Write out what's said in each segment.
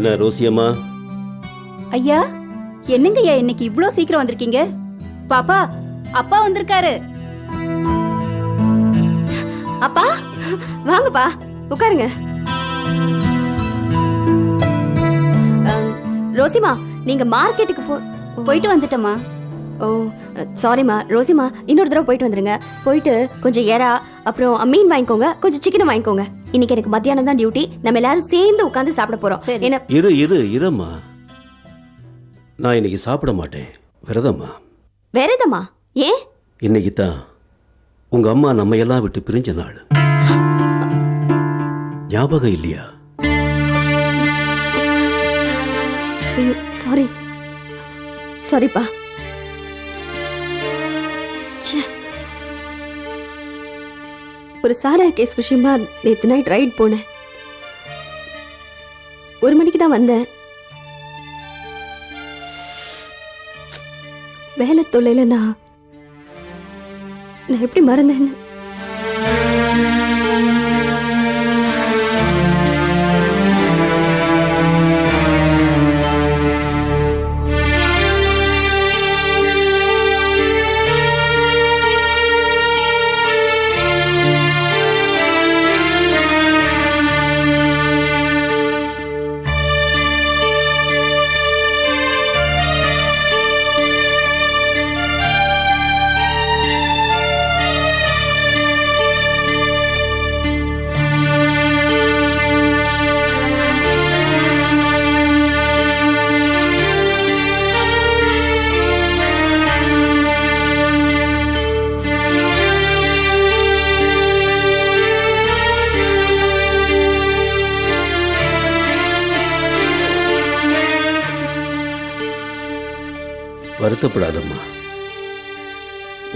என்ன ரோசியம்மா ஐயா என்னங்கய்யா இன்னைக்கு இவ்ளோ சீக்கிரம் வந்திருக்கீங்க? பாப்பா அப்பா வந்திருக்காரு. அப்பா வாங்கப்பா உட்காருங்க. அம், ரோசிமா நீங்க மார்க்கெட்டுக்கு போ போயிட்டு வந்துட்டோமா ஓ சாரிம்மா ரோசிமா இன்னொரு தடவை போயிட்டு வந்துருங்க. போயிட்டு கொஞ்சம் எறா அப்புறம் மீன் வாங்கிக்கோங்க. கொஞ்சம் சிக்கனும் வாங்கிக்கோங்க. இன்னைக்கு எனக்கு மத்தியானம் தான் டியூட்டி நம்ம எல்லாரும் சேர்ந்து உட்காந்து சாப்பிட போறோம். என்ன? இரு இரு இரும்மா. நான் இன்னைக்கு சாப்பிட மாட்டேன். விரதம்மா. வேறதம்மா ஏன்? இன்னைக்கு தான் உங்க அம்மா நம்ம எல்லாம் விட்டு பிரிஞ்ச நாள். ஞாபகம் இல்லையா? சாரி சாரிப்பா ஒரு சாரா கேஸ் விஷயமா நேத்து நைட் ரைட் போனேன். ஒரு மணிக்கு தான் வந்தேன். வேலை தொல்லையில நான் நான் எப்படி மறந்தேன்னு? வருத்தப்படாதம்மா.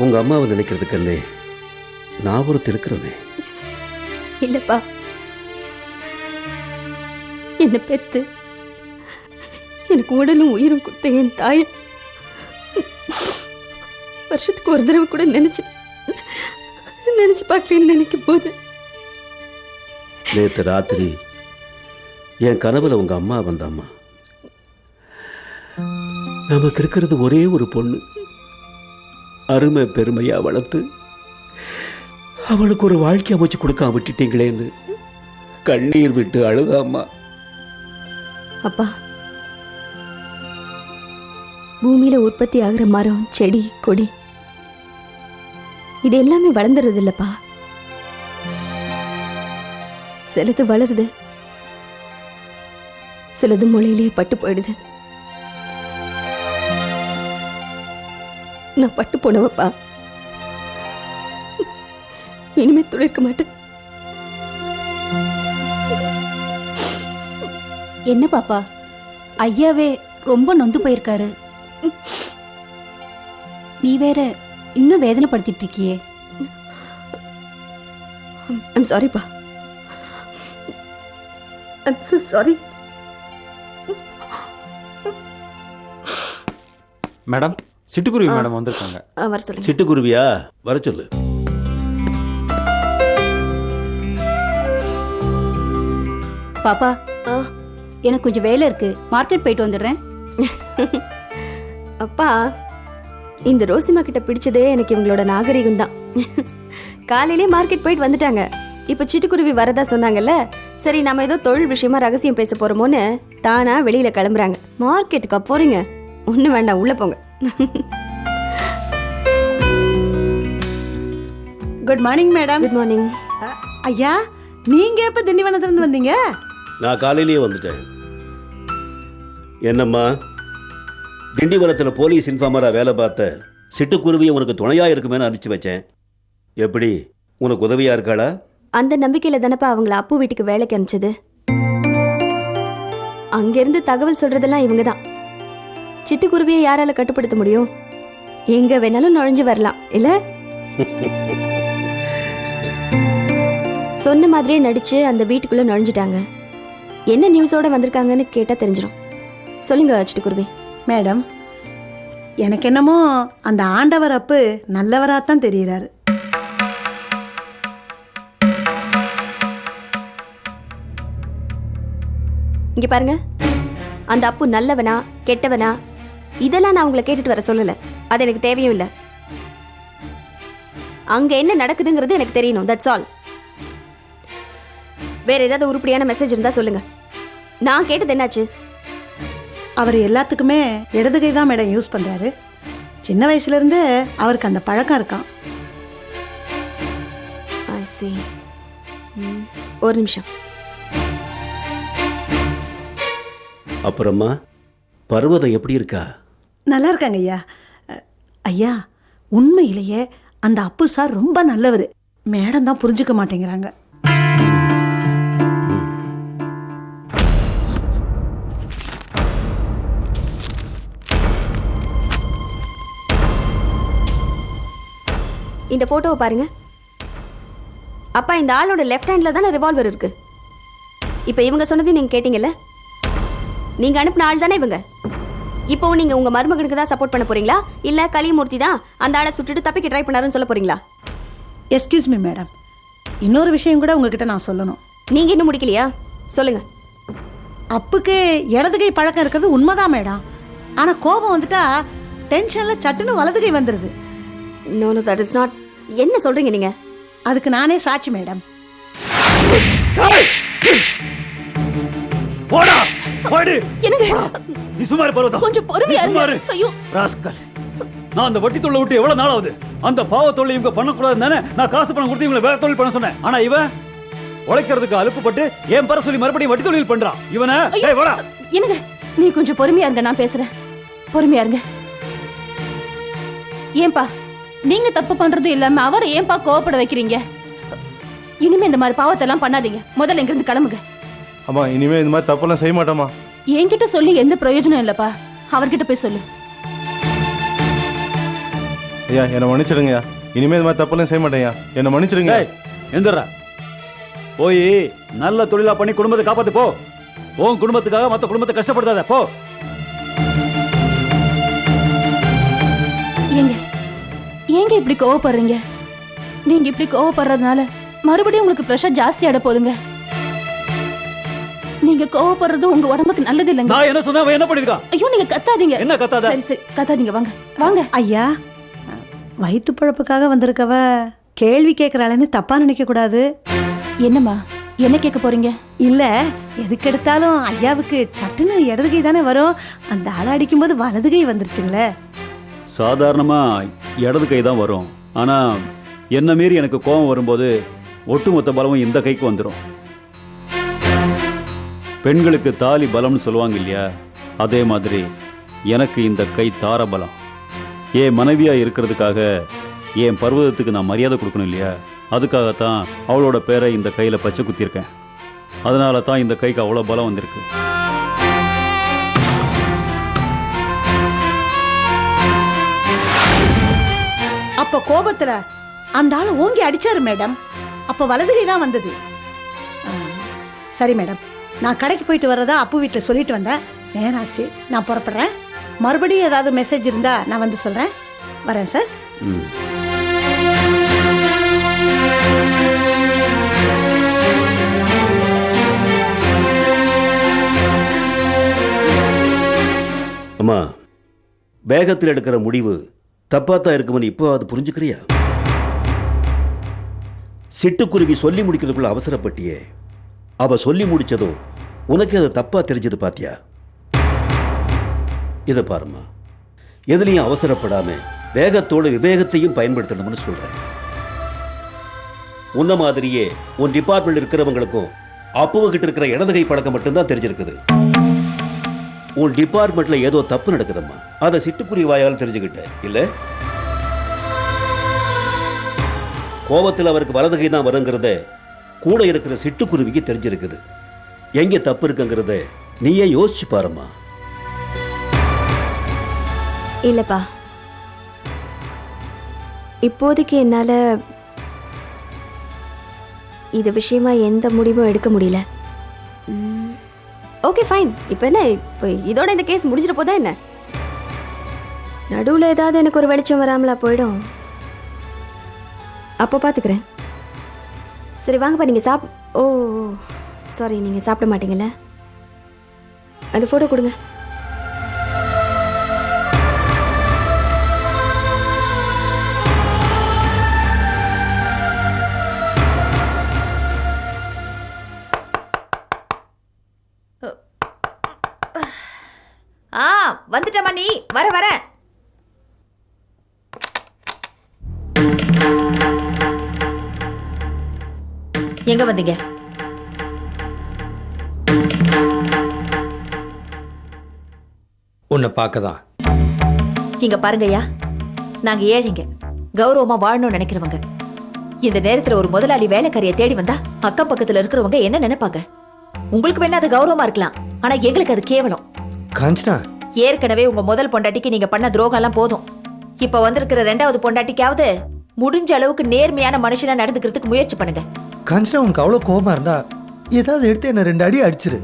உங்க அம்மாவை நினைக்கிறதுக்கன்னே நான் ஒரு திருக்கிறனே இல்லப்பா. என்னை பெத்து எனக்கு உடலும் உயிரும் கொடுத்த என் தாய். வருஷத்துக்கு ஒரு தடவை கூட நினைச்சு நினைச்சு பார்க்கலன்னு நினைக்கும் போது. நேற்று ராத்திரி என் கனவுல உங்க அம்மா வந்தாம்மா. நமக்கு இருக்கிறது ஒரே ஒரு பொண்ணு. அருமை பெருமையா வளர்த்து அவளுக்கு ஒரு வாழ்க்கை அமைச்சு கொடுக்காம விட்டுட்டீங்களேன்னு கண்ணீர் விட்டு அழுதாமா அப்பா பூமியில உற்பத்தி ஆகிற மரம் செடி கொடி இது எல்லாமே வளர்ந்துறது இல்லப்பா சிலது வளருது சிலது மொழியிலேயே பட்டு போயிடுது. நான் பட்டு போனவப்பா. இனிமே துளிர்க்க மாட்டேன். என்ன பாப்பா? ஐயாவே ரொம்ப நொந்து போயிருக்காரு. நீ வேற இன்னும் வேதனைப்படுத்திட்டு இருக்கியே ஐம் சாரிப்பா ஐம் so சாரி மேடம் சிட்டுக்குருவி மேடம் வந்திருக்காங்க. வர சொல்லுங்க. சிட்டுக்குருவியா? வர சொல்லு. பாப்பா ஆ, எனக்கு கொஞ்சம் வேலை இருக்கு. மார்க்கெட் போயிட்டு வந்துடுறேன். அப்பா இந்த ரோசிமா கிட்ட பிடிச்சதே எனக்கு இவங்களோட நாகரிகம் தான். காலையிலே மார்க்கெட் போயிட்டு வந்துட்டாங்க. இப்போ சிட்டுக்குருவி வரதா சொன்னாங்கல்ல? சரி நம்ம ஏதோ தொழில் விஷயமா ரகசியம் பேச போறோமோன்னு தானா வெளியில கிளம்புறாங்க. மார்க்கெட்டுக்கா போறீங்க. ஒன்றும் வேண்டாம் உள்ள போங்க. Good morning madam good morning ஐயா நீங்க எப்ப திண்டிவனத்துல இருந்து வந்தீங்க? நான் காலையிலேயே வந்துட்டேன். என்னம்மா திண்டிவனத்தில் போலீஸ் இன்ஃபார்மராக வேலை பார்த்த சிட்டுக்குருவியை உனக்கு துணையா இருக்குமேனு அனுப்பிச்சு வச்சேன். எப்படி? உனக்கு உதவியா இருக்காளா? அந்த நம்பிக்கையில தானப்பா அவங்கள அப்பு வீட்டுக்கு வேலைக்கு அனுப்பிச்சது. அங்கிருந்து தகவல் சொல்றதெல்லாம் இவங்க தான் சிட்டுக்குருவியை யாரால கட்டுப்படுத்த முடியும்? எங்க வேணாலும் நுழைஞ்சு வரலாம் இல்ல? சொன்ன மாதிரியே நடிச்சு அந்த வீட்டுக்குள்ள நுழைஞ்சிட்டாங்க. என்ன நியூஸோட வந்திருக்காங்கன்னு கேட்டா தெரிஞ்சிடும் சொல்லுங்க சிட்டுக்குருவி. மேடம் எனக்கு என்னமோ அந்த ஆண்டவர் அப்பு நல்லவராத்தான் தெரியுறாரு. இங்க பாருங்க. அந்த அப்பு நல்லவனா கெட்டவனா இதெல்லாம் நான் உங்களை கேட்டுட்டு வர சொல்லல. அது எனக்கு தேவையும் இல்லை. அங்க என்ன நடக்குதுங்கிறது எனக்கு தெரியணும் தட்ஸ் ஆல் வேற ஏதாவது உருப்படியான மெசேஜ் இருந்தா சொல்லுங்க. நான் கேட்டது என்னாச்சு? அவர் எல்லாத்துக்குமே இடது கை தான் மேடம் யூஸ் பண்றாரு. சின்ன வயசுல இருந்தே அவருக்கு அந்த பழக்கம் இருக்கான் ஐ see. ம், ஒரு நிமிஷம். அப்புறமா பர்வதம் எப்படி இருக்கா? நல்லா இருக்காங்க ஐயா ஐயா உண்மையிலேயே அந்த அப்பு சார் ரொம்ப நல்லவர். மேடம் தான் புரிஞ்சுக்க மாட்டேங்கிறாங்க. இந்த போட்டோவை பாருங்க. அப்பா இந்த ஆளோட லெஃப்ட் ஹேண்ட்ல தானே ரிவால்வர் இருக்கு. இப்போ இவங்க சொன்னதையும் நீங்கள் கேட்டீங்கல்ல? நீங்கள் அனுப்பின ஆள் தானே இவங்க? இப்போ நீங்க உங்க மருமகனுக்கு தான் சப்போர்ட் பண்ண போறீங்களா? இல்ல கலிமூர்த்தி தான் அந்த ஆளை சுட்டுட்டு தப்பிக்க ட்ரை பண்ணாருன்னு சொல்ல போறீங்களா? எஸ்கியூஸ் மீ மேடம் இன்னொரு விஷயம் கூட உங்ககிட்ட நான் சொல்லணும். நீங்க இன்னும் முடிக்கலையா? சொல்லுங்க. அப்புக்கு இடது கை பழக்கம் இருக்கிறது உண்மைதான் மேடம் ஆனால் கோபம் வந்துட்டா டென்ஷனில் சட்டுன்னு வலது கை no no that is not என்ன சொல்றீங்க நீங்க? அதுக்கு நானே சாட்சி மேடம் போடா. போடு எனக்கு நீ சுமார் பர்வதம் கொஞ்சம் பொறுமையா இருங்க. இரு. ஐயோ. ராஸ்கல் நான் அந்த வட்டி தொழிலை விட்டு எவ்வளவு நாள் ஆகுது அந்த பாவ தொழில் இவங்க பண்ணக்கூடாதுன்னு தானே நான் காசு பணம் கொடுத்து இவங்களை வேற தொழில் பண்ண சொன்னேன். ஆனா இவன் உழைக்கிறதுக்கு அலுப்புப்பட்டு ஏன் பெற சொல்லி மறுபடியும் வட்டி தொழில் பண்றான்? இவனை ஏய் வாடா. எனக்கு நீ கொஞ்சம் பொறுமையா இருங்க நான் பேசுறேன். பொறுமையா இருங்க. ஏன்பா நீங்க தப்பு பண்றது இல்லாம அவரை ஏன்பா கோவப்பட வைக்கிறீங்க? இனிமே இந்த மாதிரி பாவத்தெல்லாம் பண்ணாதீங்க. முதல்ல இங்கிருந்து கிளம்புங்க. அம்மா இனிமே இந்த மாதிரி தப்பெல்லாம் செய்ய மாட்டோமா என்கிட்ட சொல்லி எந்த பிரயோஜனம் இல்லப்பா. அவர்கிட்ட போய் சொல்லு. ஐயா என்னை மன்னிச்சிடுங்கய்யா. இனிமே இந்த மாதிரி தப்பெல்லாம் செய்ய மாட்டேன்யா. என்னை மன்னிச்சிடுங்க ஏய் எந்திரா போய் நல்ல தொழிலா பண்ணி குடும்பத்தை காப்பாத்து போ. உன் குடும்பத்துக்காக மத்த குடும்பத்தை கஷ்டப்படுத்தாத போ. ஏங்க ஏங்க இப்படி கோவப்படுறீங்க? நீங்க இப்படி கோவப்படுறதுனால மறுபடியும் உங்களுக்கு ப்ரெஷர் ஜாஸ்தி ஆட போகுதுங்க நீங்க கோவப்படுறது உங்க உடம்புக்கு நல்லது இல்லைங்க நான் என்ன சொன்னா அவன் என்ன பண்ணிருக்கான்? ஐயோ நீங்க கத்தாதீங்க. என்ன கத்தாத? சரி சரி கத்தாதீங்க. வாங்க வாங்க. ஐயா வயிற்று பழப்புக்காக வந்திருக்கவ கேள்வி கேட்குறாளேன்னு தப்பா நினைக்க கூடாது. என்னம்மா? என்ன கேட்க போறீங்க? இல்ல எதுக்கெடுத்தாலும் ஐயாவுக்கு சட்டுன்னு இடது கை தானே வரும். அந்த ஆளை அடிக்கும்போது வலது கை வந்துருச்சுங்களே. சாதாரணமா இடது கை தான் வரும். ஆனா என்ன மீறி எனக்கு கோபம் வரும்போது ஒட்டுமொத்த பலமும் இந்த கைக்கு வந்துடும் பெண்களுக்கு தாலி பலம்னு சொல்லுவாங்க இல்லையா? அதே மாதிரி எனக்கு இந்த கை தார பலம் என் மனைவியாக இருக்கிறதுக்காக என் பர்வதத்துக்கு நான் மரியாதை கொடுக்கணும் இல்லையா? அதுக்காகத்தான் அவளோட பேரை இந்த கையில் பச்சை குத்திருக்கேன் அதனால தான் இந்த கைக்கு அவ்வளோ பலம் வந்திருக்கு. அப்ப கோபத்துல அந்த ஆள் ஓங்கி அடிச்சாரு மேடம். அப்ப வலதுகை தான் வந்தது. சரி மேடம். நான் கடைக்கு போயிட்டு வர்றதா அப்பு வீட்டில் சொல்லிட்டு வந்தேன். நேராச்சு நான் புறப்படுறேன். மறுபடியும் ஏதாவது மெசேஜ் இருந்தால் நான் வந்து சொல்கிறேன் வரேன் சார் ம். அம்மா வேகத்தில் எடுக்கிற முடிவு தப்பாக தான் இருக்கும்னு இப்போ அது புரிஞ்சுக்கிறியா? சிட்டுக்குருவி சொல்லி முடிக்கிறதுக்குள்ள அவசரப்பட்டியே. அவ சொல்லி முடிச்சதும் உனக்கு அது தப்பா தெரிஞ்சது பாத்தியா? இதை பாரும்மா. எதுலையும் அவசரப்படாம வேகத்தோட விவேகத்தையும் பயன்படுத்தணும்னு சொல்றேன். உன்ன மாதிரியே உன் டிபார்ட்மெண்ட் இருக்கிறவங்களுக்கும் அப்பவங்கிட்ட இருக்கிற இடதுகை பழக்கம் மட்டும்தான் தெரிஞ்சிருக்குது. உன் டிபார்ட்மெண்ட்ல ஏதோ தப்பு நடக்குதம்மா. அதை சிட்டுக்குருவி வாயால் தெரிஞ்சுக்கிட்ட இல்ல? கோபத்தில் அவருக்கு வலதுகை தான் வருங்கிறத கூட இருக்கிற சிட்டுக்குருவிக்கு தெரிஞ்சிருக்குது. எங்கே தப்பு இருக்குங்கிறத நீயே யோசிச்சு பாருமா இல்லைப்பா. இப்போதைக்கு என்னால் இது விஷயமா எந்த முடிவும் எடுக்க முடியல. Okay fine. இப்போ என்ன? இப்போ இதோட இந்த கேஸ் முடிஞ்சிட போதா என்ன? நடுவில் ஏதாவது எனக்கு ஒரு வெளிச்சம் வராமலா போயிடும். அப்போ பார்த்துக்கிறேன் சரி வாங்கப்பா நீங்கள் சாப் ஓ சாரி நீங்கள் சாப்பிட மாட்டீங்கல்ல? அந்த ஃபோட்டோ கொடுங்க. ஆ வந்துட்டமா நீ. வர வரேன் எங்க வந்தீங்க? உன்னை பார்க்க தான் இங்க பாருங்கய்யா. நாங்க ஏழைங்க. கௌரவமா வாழணும்னு நினைக்கிறவங்க. இந்த நேரத்துல ஒரு முதலாளி வேலைக்காரியை தேடி வந்தா அக்கம் பக்கத்துல இருக்கிறவங்க என்ன நினைப்பாங்க? உங்களுக்கு வேணா அது கௌரவமா இருக்கலாம். ஆனா எங்களுக்கு அது கேவலம். காஞ்சனா? ஏற்கனவே உங்க முதல் பொண்டாட்டிக்கு நீங்க பண்ண துரோகம் எல்லாம் போதும். இப்ப வந்திருக்கிற ரெண்டாவது பொண்டாட்டிக்காவது முடிஞ்ச அளவுக்கு நேர்மையான மனுஷனா நடந்துக்கிறதுக்கு முயற்சி பண்ணுங்க. காஞ்சனா உனக்கு அவ்வளோ கோபமா இருந்தா ஏதாவது எடுத்து என்ன ரெண்டு அடி அடிச்சிரு.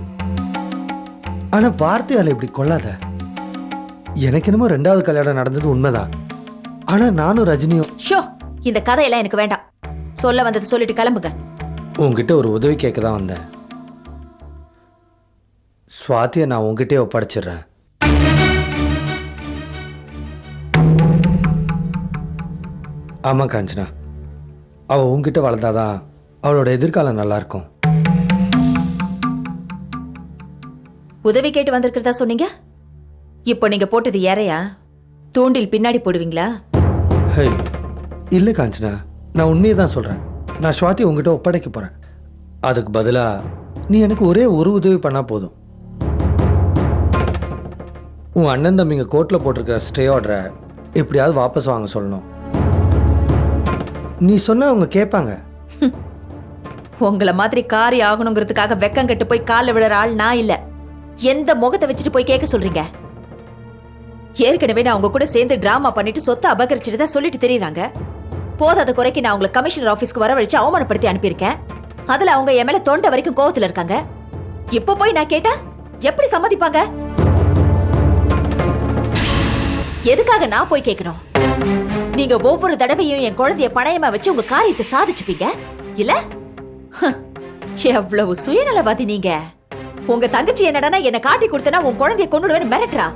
ஆனா வார்த்தையால இப்படி கொள்ளாத. எனக்கு என்னமோ ரெண்டாவது கல்யாணம் நடந்தது உண்மைதான். ஆனா நானும் ரஜினியும் ஷோ இந்த கதையெல்லாம் எனக்கு வேண்டாம். சொல்ல வந்தது சொல்லிட்டு கிளம்புங்க. உன்கிட்ட ஒரு உதவி கேட்க தான் வந்தேன். சுவாத்தியை நான் உன்கிட்டயே ஒப்படைச்சிடுறேன். ஆமா காஞ்சனா. அவ உன்கிட்ட வளர்ந்தாதான் அவளோட எதிர்காலம் நல்லா இருக்கும் உதவி கேட்டு வந்திருக்கிறதா சொன்னீங்க? இப்போ நீங்க போட்டது ஏறையா தூண்டில் பின்னாடி போடுவீங்களா? ஹே இல்லை காஞ்சனா நான் உண்மையை தான் சொல்கிறேன் நான் ஸ்வாதி உங்ககிட்ட ஒப்படைக்க போகிறேன் அதுக்கு பதிலாக நீ எனக்கு ஒரே ஒரு உதவி பண்ணால் போதும். உன் அண்ணன் தம்பிங்க கோர்ட்டில் போட்டிருக்கிற ஸ்டே ஆர்டரை எப்படியாவது வாபஸ் வாங்க சொல்லணும். நீ சொன்னா அவங்க கேட்பாங்க. உங்களை மாதிரி காரி ஆகணுங்கிறதுக்காக வெக்கம் கெட்டு போய் காலில் விழுற ஆள் நான் இல்ல. எந்த முகத்தை வச்சுட்டு போய் கேட்க சொல்றீங்க? ஏற்கனவே நான் உங்க கூட சேர்ந்து டிராமா பண்ணிட்டு சொத்தை அபகரிச்சுட்டு தான் சொல்லிட்டு தெரியுறாங்க. போதாத குறைக்கு நான் உங்களை கமிஷனர் ஆபீஸ்க்கு வரவழைச்சு அவமானப்படுத்தி அனுப்பியிருக்கேன். அதுல அவங்க என் மேல தொண்டை வரைக்கும் கோவத்துல இருக்காங்க. இப்ப போய் நான் கேட்டா எப்படி சம்மதிப்பாங்க? எதுக்காக நான் போய் கேட்கணும்? நீங்க ஒவ்வொரு தடவையும் என் குழந்தைய பணையமா வச்சு உங்க காரியத்தை சாதிச்சுப்பீங்க? இல்ல? எவ்வளவு சுயநலவாதி நீங்க. உங்க தங்கச்சி என்னடனா என்ன காட்டி கொடுத்தனா உன் குழந்தைய கொண்டுடுவேன்னு மிரட்டுறா.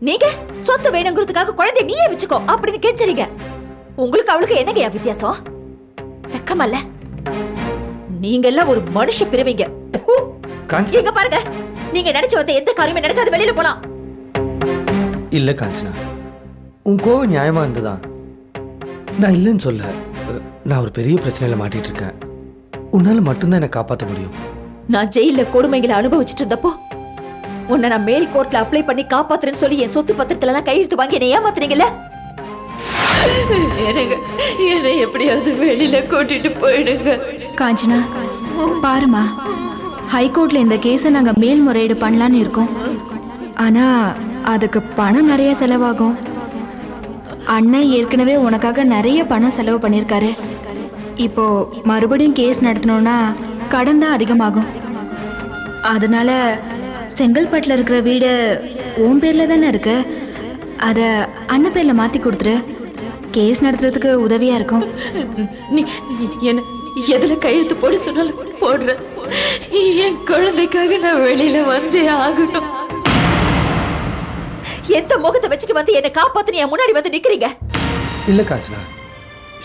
நீங்க சொத்து வேணுங்கிறதுக்காக குழந்தைய நீயே வச்சுக்கோ அப்படின்னு கெஞ்சறீங்க. உங்களுக்கு அவளுக்கு என்னங்கயா வித்தியாசம்? வெக்கமல்ல. நீங்க எல்லாம் ஒரு மனுஷ பிறவிங்க. இங்க பாருங்க. நீங்க நினைச்சு வந்த எந்த காரியமே நடக்காது வெளியில போலாம். இல்லை காஞ்சனா. உன் கோவம் நியாயமா இருந்துதான் நான் இல்லைன்னு சொல்ல. நான் ஒரு பெரிய பிரச்சனையில மாட்டிட்டு இருக்கேன். உன்னால மட்டும்தான் என்னை காப்பாற்ற முடியும். நான் ஜெயில கொடுமைகளை அனுபவிச்சுட்டு இருந்தப்போ உன்னை நான் மேல் கோர்ட்ல அப்ளை பண்ணி காப்பாத்துறேன்னு சொல்லி என் சொத்து பத்திரத்துல எல்லாம் கையெழுத்து வாங்கி என்னை ஏமாத்துறீங்கல்ல எனக்கு என்னை எப்படியாவது வெளியில கூட்டிட்டு போயிடுங்க. காஞ்சனா பாருமா ஹைகோர்ட்ல இந்த கேஸை நாங்க மேல்முறையீடு பண்ணலான்னு இருக்கோம். ஆனா அதுக்கு பணம் நிறைய செலவாகும். அண்ணன் ஏற்கனவே உனக்காக நிறைய பணம் செலவு பண்ணியிருக்காரு. இப்போ மறுபடியும் கேஸ் நடத்தணும்னா கடன் தான் அதிகமாகும். அதனால செங்கல்பட்டில் இருக்கிற வீடு உன் பேர்ல தானே இருக்கு. அதை அண்ணன் பேர்ல மாத்தி கொடுத்துரு. கேஸ் நடத்துறதுக்கு உதவியா இருக்கும். நீ என்ன எதுல கையெழுத்து போட சொன்னாலும் போடுறேன் என் குழந்தைக்காக நான் வெளியில வந்தே ஆகணும். எந்த முகத்தை வச்சுட்டு வந்து என்னை காப்பாத்து என் முன்னாடி வந்து நிக்கிறீங்க? இல்லை காஞ்சனா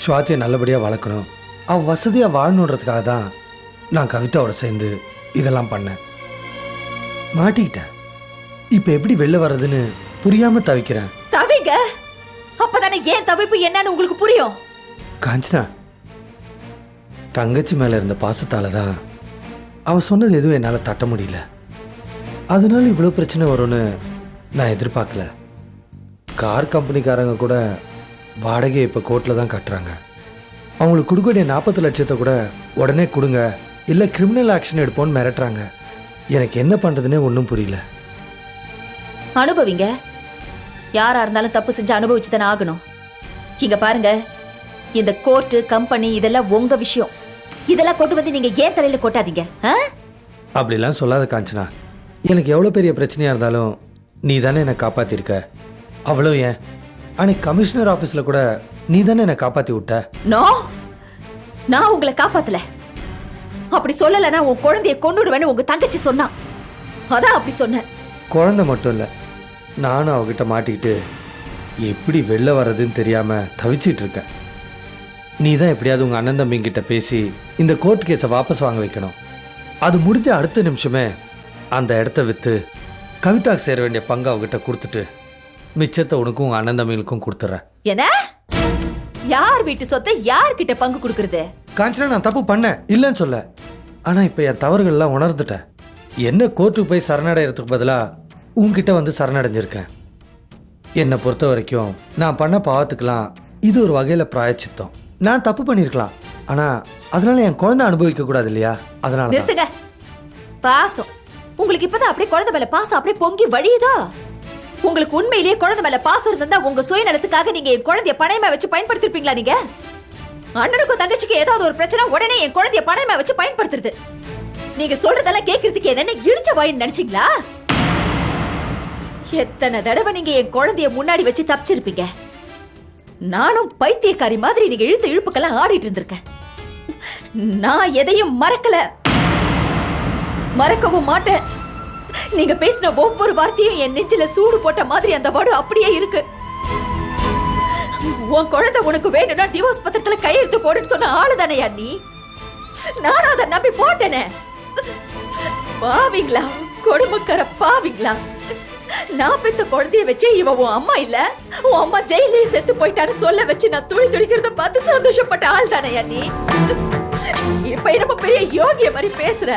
ஸ்வாதியை நல்லபடியாக வளர்க்கணும். அவ வசதியாக வாழணுன்றதுக்காக தான் நான் கவிதாவோட சேர்ந்து இதெல்லாம் பண்ணேன். மாட்டிக்கிட்டேன். இப்போ எப்படி வெளில வர்றதுன்னு புரியாம தவிக்கிறேன். தவிங்க? அப்பதானே ஏன் தவிப்பு என்னன்னு உங்களுக்கு புரியும்? காஞ்சனா தங்கச்சி மேலே இருந்த பாசத்தால தான் அவ சொன்னது எதுவும் என்னால் தட்ட முடியல. அதனால இவ்வளோ பிரச்சனை வரும்னு நான் எதிர்பார்க்கல. கார் கம்பெனிக்காரங்க கூட வாடகை இப்போ கோர்ட்டில் தான் கட்டுறாங்க. அவங்களுக்கு கொடுக்க வேண்டிய நாற்பது லட்சத்தை கூட உடனே கொடுங்க. இல்லை கிரிமினல் ஆக்ஷன் எடுப்போன்னு மிரட்டுறாங்க. எனக்கு என்ன பண்ணுறதுனே ஒன்றும் புரியல. அனுபவிங்க. யாரா இருந்தாலும் தப்பு செஞ்சு அனுபவிச்சு தானே ஆகணும். இங்க பாருங்க. இந்த கோர்ட்டு கம்பெனி இதெல்லாம் உங்க விஷயம். இதெல்லாம் கொண்டு வந்து நீங்க ஏன் தலையில கொட்டாதீங்க? ஆ? அப்படிலாம் சொல்லாத காஞ்சனா. எனக்கு எவ்வளோ பெரிய பிரச்சனையாக இருந்தாலும் நீ தானே என்னை காப்பாற்றிருக்க அவ்வளோ ஏன்? அன்னைக்கு கமிஷனர் ஆஃபீஸில் கூட நீ தானே என்னை காப்பாற்றி விட்ட? நோ நான் உங்களை காப்பாத்தல. அப்படி சொல்லலைன்னா உன் குழந்தைய கொண்டுடுவேன்னு உங்க தங்கச்சி சொன்னான் அதான் அப்படி சொன்னேன். குழந்தை மட்டும் இல்லை நானும் அவகிட்ட மாட்டிக்கிட்டு எப்படி வெளில வர்றதுன்னு தெரியாமல் தவிச்சிட்டு இருக்கேன். நீ தான் எப்படியாவது உங்கள் அண்ணன் தம்பிங்கிட்ட பேசி இந்த கோர்ட் கேஸை வாபஸ் வாங்க வைக்கணும். அது முடிஞ்ச அடுத்த நிமிஷமே அந்த இடத்த விற்று கவிதாக்கு சேர வேண்டிய பங்கு அவகிட்ட கொடுத்துட்டு மிச்சத்தை உனக்கும் உங்கள் அண்ணன் தம்பிகளுக்கும் கொடுத்துட்றேன் என்ன? யார் வீட்டு சொத்தை யார்கிட்ட பங்கு கொடுக்கறது? காஞ்சனா நான் தப்பு பண்ணேன். இல்லைன்னு சொல்ல. ஆனால் இப்போ என் தவறுகள்லாம் உணர்ந்துட்டேன் என்ன கோர்ட்டுக்கு போய் சரணடைகிறதுக்கு பதிலாக உன்கிட்ட வந்து சரணடைஞ்சிருக்கேன். என்னை பொறுத்த வரைக்கும் நான் பண்ண பாவத்துக்கெல்லாம் இது ஒரு வகையில் பிராயச்சித்தம். நான் தப்பு பண்ணியிருக்கலாம் ஆனால் அதனால என் குழந்தை அனுபவிக்க கூடாது இல்லையா? அதனால தான் நிறுத்துங்க. பாசம். உங்களுக்கு இப்பதான் அப்படியே குழந்தை மேல பாசம் அப்படியே பொங்கி வழியுதா? உங்களுக்கு உண்மையிலேயே குழந்தை மேல பாசம் இருந்தா உங்க சுயநலத்துக்காக நீங்க என் குழந்தைய பணையமா வச்சு பயன்படுத்திருப்பீங்களா நீங்க? அண்ணனுக்கும் தங்கச்சிக்கு ஏதாவது ஒரு பிரச்சனை உடனே என் குழந்தைய பணையமா வச்சு பயன்படுத்துறது. நீங்க சொல்றதெல்லாம் கேட்கறதுக்கு என்னென்ன இருச்ச வாயின்னு நினைச்சீங்களா? எத்தனை தடவை நீங்க என் குழந்தைய முன்னாடி வச்சு தப்பிச்சிருப்பீங்க? நானும் பைத்தியக்காரி மாதிரி நீங்க இழுத்த இழுப்புக்கெல்லாம் ஆடிட்டு இருந்திருக்கேன். நான் எதையும் மறக்கல. மறக்கவும் மாட்டேன். நீங்க பேசின ஒவ்வொரு வார்த்தையும் என் நெஞ்சில சூடு போட்ட மாதிரி அந்த வடு அப்படியே இருக்கு. உன் குழந்தை உனக்கு வேணும்னா டிவோர்ஸ் பத்திரத்துல கையெழுத்து போடுன்னு சொன்ன ஆளுதானையா நீ நானும் அதை நம்பி போட்டேனே. பாவிங்களா கொடுமைக்கார பாவிங்களா. நான் பெத்த குழந்தைய வச்சு இவ உன் அம்மா இல்ல? உன் அம்மா ஜெயிலே செத்து போயிட்டான்னு சொல்ல வச்சு நான் துணி துடிக்கிறத பார்த்து சந்தோஷப்பட்ட ஆள் தானே நீ இப்ப என்னமோ பெரிய யோகிய மாதிரி பேசுற.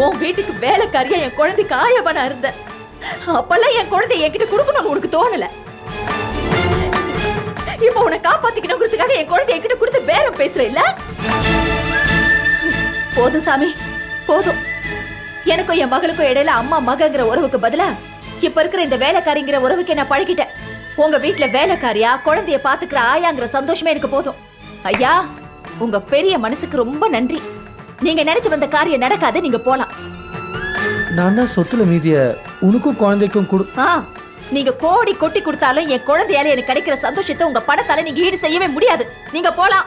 உன் வீட்டுக்கு வேலைக்காரியா என் குழந்தைக்கு ஆயவனா இருந்த அப்பெல்லாம் என் குழந்தை என்கிட்ட கொடுக்கணும்னு உனக்கு தோணல. இப்ப உன்னை காப்பாத்திக்கணுங்கிறதுக்காக என் குழந்தை என்கிட்ட கொடுத்து பேரம் பேசுற இல்ல போதும் சாமி போதும். எனக்கும் என் மகளுக்கும் இடையில அம்மா மகங்கிற உறவுக்கு பதிலா இப்ப இருக்கிற இந்த வேலைக்காரிங்கிற உறவுக்கு நான் பழகிட்டேன். உங்க வீட்டுல வேலைக்காரியா குழந்தைய பாத்துக்கிற ஆயாங்கிற சந்தோஷமே எனக்கு போதும். ஐயா உங்க பெரிய மனசுக்கு ரொம்ப நன்றி. நீங்க நினைச்சு வந்த காரியம் நடக்காது நீங்க போலாம். நான் தான் சொத்துல மீதிய உனக்கும் குழந்தைக்கும் கொடு ஆ நீங்க கோடி கொட்டி கொடுத்தாலும் என் குழந்தையால எனக்கு கிடைக்கிற சந்தோஷத்தை உங்க பணத்தால நீங்க ஈடு செய்யவே முடியாது. நீங்க போலாம்.